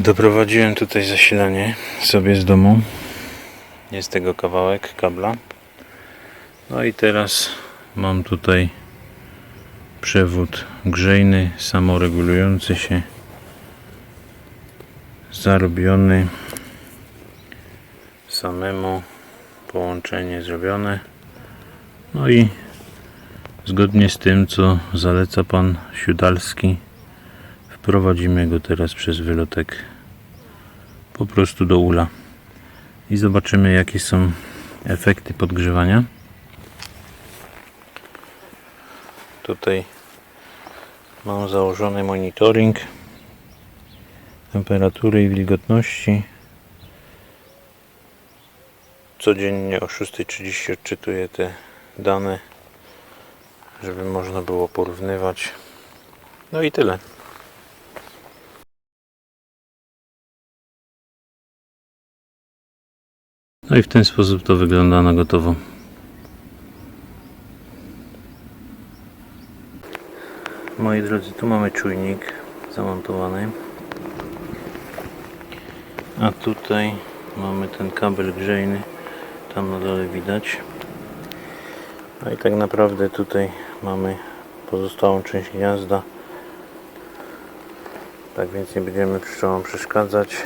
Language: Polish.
Doprowadziłem tutaj zasilanie sobie z domu. Jest tego kawałek kabla. No i teraz mam tutaj przewód grzejny, samoregulujący się, zarobiony, samemu połączenie zrobione. No i zgodnie z tym, co zaleca pan Siudalski, wprowadzimy go teraz przez wylotek po prostu do ula i zobaczymy jakie są efekty podgrzewania. Tutaj mam założony monitoring temperatury i wilgotności. Codziennie o 6.30 odczytuję te dane, żeby można było porównywać. No i tyle. No i w ten sposób to wygląda na gotowo. Moi drodzy, tu mamy czujnik zamontowany. A tutaj mamy ten kabel grzejny. Tam na dole widać. No i tak naprawdę tutaj mamy pozostałą część gniazda. Tak więc nie będziemy pszczołom przeszkadzać.